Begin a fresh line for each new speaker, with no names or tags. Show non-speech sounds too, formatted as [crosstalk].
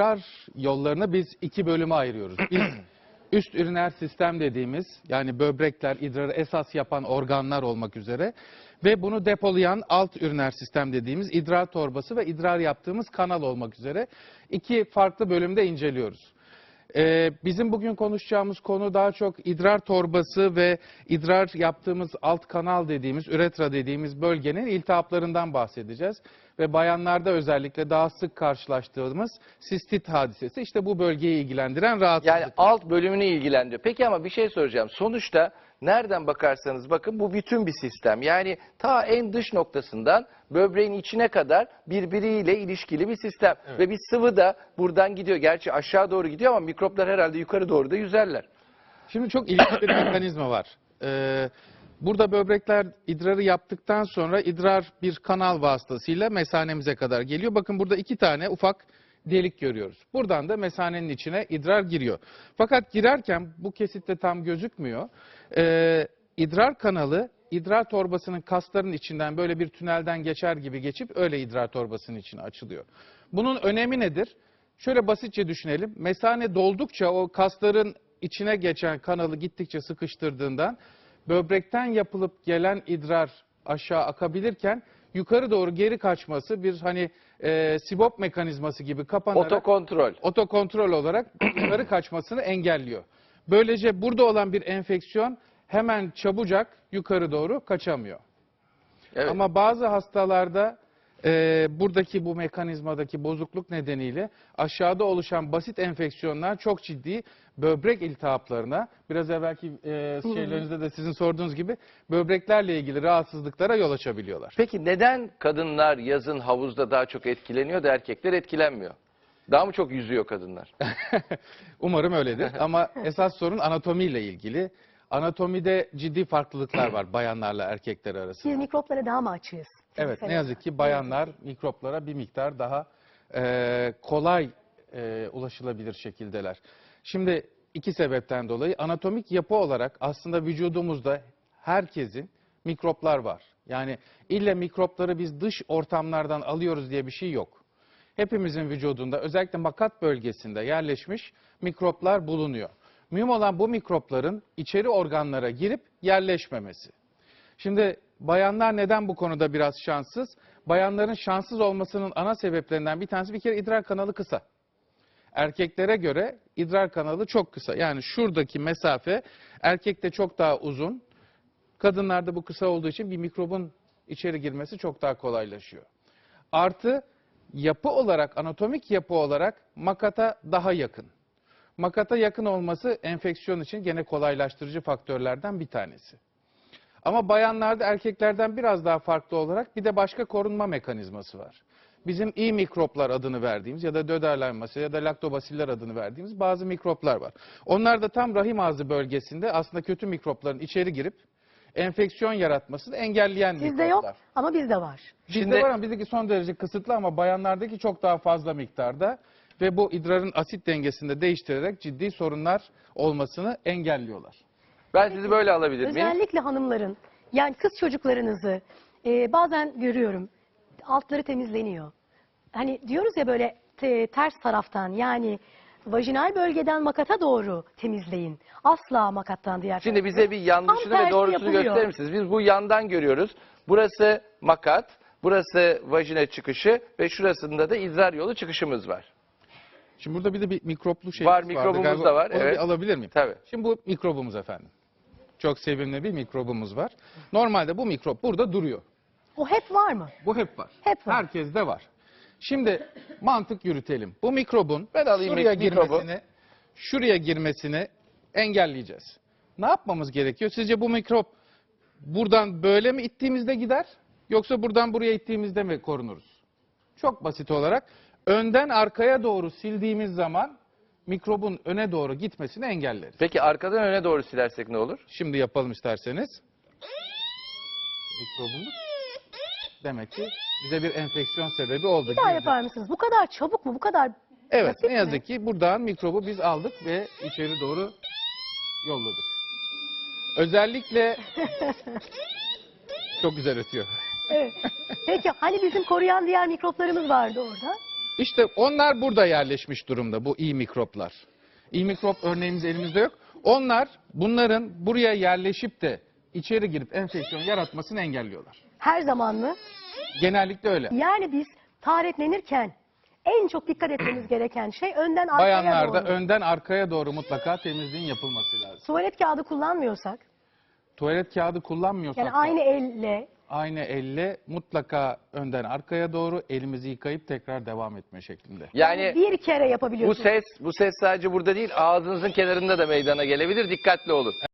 idrar yollarını biz iki bölüme ayırıyoruz. [clears throat] Biz üst üriner sistem dediğimiz yani böbrekler idrarı esas yapan organlar olmak üzere ve bunu depolayan alt üriner sistem dediğimiz idrar torbası ve idrar yaptığımız kanal olmak üzere iki farklı bölümde inceliyoruz. Ee, bizim bugün konuşacağımız konu daha çok idrar torbası ve idrar yaptığımız alt kanal dediğimiz, üretra dediğimiz bölgenin iltihaplarından bahsedeceğiz. Ve bayanlarda özellikle daha sık karşılaştığımız sistit hadisesi işte bu bölgeyi ilgilendiren rahatsızlık.
Yani alt bölümünü ilgilendiriyor. Peki ama bir şey soracağım. Sonuçta nereden bakarsanız bakın bu bütün bir sistem. Yani ta en dış noktasından böbreğin içine kadar birbiriyle ilişkili bir sistem. Ve bir sıvı da buradan gidiyor. Gerçi aşağı doğru gidiyor ama mikroplar herhalde yukarı doğru da yüzerler.
Şimdi çok ilginç bir [clears throat] mekanizma var. Ee, burada böbrekler idrarı yaptıktan sonra idrar bir kanal vasıtasıyla mesanemize kadar geliyor. Bakın burada iki tane ufak delik görüyoruz. Buradan da mesanenin içine idrar giriyor. Fakat girerken bu kesitte tam gözükmüyor. Ee, idrar kanalı idrar torbasının kasların içinden böyle bir tünelden geçer gibi geçip öyle idrar torbasının içine açılıyor. Bunun önemi nedir? Şöyle basitçe düşünelim. Mesane doldukça o kasların içine geçen kanalı gittikçe sıkıştırdığından böbrekten yapılıp gelen idrar aşağı akabilirken yukarı doğru geri kaçması bir hani e, sibop mekanizması gibi kapanarak
Otokontrol.
otokontrol olarak [clears throat] yukarı kaçmasını engelliyor. Böylece burada olan bir enfeksiyon hemen çabucak yukarı doğru kaçamıyor.
Evet.
Ama bazı hastalarda e, buradaki bu mekanizmadaki bozukluk nedeniyle aşağıda oluşan basit enfeksiyonlar çok ciddi böbrek iltihaplarına, biraz evvelki e, şeylerinizde de sizin sorduğunuz gibi böbreklerle ilgili rahatsızlıklara yol açabiliyorlar.
Peki neden kadınlar yazın havuzda daha çok etkileniyor da erkekler etkilenmiyor? Daha mı çok yüzüyor kadınlar? [laughs]
Umarım öyledir ama esas sorun anatomiyle ilgili. Anatomide ciddi farklılıklar var bayanlarla erkekler arasında.
Biz mikroplara daha mı açığız?
Evet ne yazık ki bayanlar mikroplara bir miktar daha e, kolay e, ulaşılabilir şekildeler. Şimdi iki sebepten dolayı anatomik yapı olarak aslında vücudumuzda herkesin mikroplar var. Yani ille mikropları biz dış ortamlardan alıyoruz diye bir şey yok. Hepimizin vücudunda özellikle makat bölgesinde yerleşmiş mikroplar bulunuyor. Mühim olan bu mikropların içeri organlara girip yerleşmemesi. Şimdi bayanlar neden bu konuda biraz şanssız? Bayanların şanssız olmasının ana sebeplerinden bir tanesi bir kere idrar kanalı kısa. Erkeklere göre idrar kanalı çok kısa. Yani şuradaki mesafe erkekte çok daha uzun. Kadınlarda bu kısa olduğu için bir mikrobun içeri girmesi çok daha kolaylaşıyor. Artı yapı olarak, anatomik yapı olarak makata daha yakın. Makata yakın olması enfeksiyon için gene kolaylaştırıcı faktörlerden bir tanesi. Ama bayanlarda erkeklerden biraz daha farklı olarak bir de başka korunma mekanizması var. Bizim iyi mikroplar adını verdiğimiz ya da Döderlenmasi ya da Laktobasiller adını verdiğimiz bazı mikroplar var. Onlar da tam rahim ağzı bölgesinde aslında kötü mikropların içeri girip enfeksiyon yaratmasını engelleyen
Sizde
mikroplar.
yok ama bizde var.
Bizde
Şimdi-
var ama bizdeki son derece kısıtlı ama bayanlardaki çok daha fazla miktarda ve bu idrarın asit dengesini de değiştirerek ciddi sorunlar olmasını engelliyorlar.
Ben sizi böyle alabilir miyim?
Özellikle hanımların yani kız çocuklarınızı e, bazen görüyorum altları temizleniyor. Hani diyoruz ya böyle te- ters taraftan yani vajinal bölgeden makata doğru temizleyin. Asla makattan diğer
Şimdi
tarafa.
bize bir yanlışını
Tam
ve
tersi
doğrusunu
yapılıyor.
gösterir misiniz? Biz bu yandan görüyoruz. Burası makat, burası vajina çıkışı ve şurasında da idrar yolu çıkışımız var.
Şimdi burada bir de bir mikroplu şey
Var, mikrobumuz da var,
Onu bir
evet.
alabilir miyim?
Tabii.
Şimdi bu mikrobumuz efendim. Çok sevimli bir mikrobumuz var. Normalde bu mikrop burada duruyor.
O hep var mı?
Bu hep var.
Hep var.
Herkeste var. Şimdi mantık yürütelim. Bu mikrobun
Ben alayım
şuraya
mikrobu.
girmesini, şuraya girmesini engelleyeceğiz. Ne yapmamız gerekiyor? Sizce bu mikrop buradan böyle mi ittiğimizde gider? Yoksa buradan buraya ittiğimizde mi korunuruz? Çok basit olarak önden arkaya doğru sildiğimiz zaman mikrobun öne doğru gitmesini engelleriz.
Peki arkadan öne doğru silersek ne olur?
Şimdi yapalım isterseniz. Mikrobumuz demek ki bize bir enfeksiyon sebebi oldu.
Bir daha
Girdi.
yapar mısınız? Bu kadar çabuk mu? Bu kadar
Evet
Basit
ne yazık ki buradan mikrobu biz aldık ve içeri doğru yolladık. Özellikle [laughs] çok güzel ötüyor.
Evet. Peki hani bizim koruyan diğer mikroplarımız vardı orada?
İşte onlar burada yerleşmiş durumda bu iyi mikroplar. İyi mikrop örneğimiz elimizde yok. Onlar bunların buraya yerleşip de içeri girip enfeksiyon yaratmasını engelliyorlar.
Her zaman mı?
Genellikle öyle.
Yani biz taharetlenirken en çok dikkat etmemiz [clears throat] gereken şey önden arkaya
Bayanlarda
doğru.
önden arkaya doğru mutlaka temizliğin yapılması lazım.
Tuvalet kağıdı kullanmıyorsak,
Tuvalet kağıdı kullanmıyorsak
yani
da
aynı elle
aynı elle mutlaka önden arkaya doğru elimizi yıkayıp tekrar devam etme şeklinde.
Yani
bir kere
bu
yapabiliyorsunuz.
ses bu ses sadece burada değil ağzınızın kenarında da meydana gelebilir. Dikkatli olun.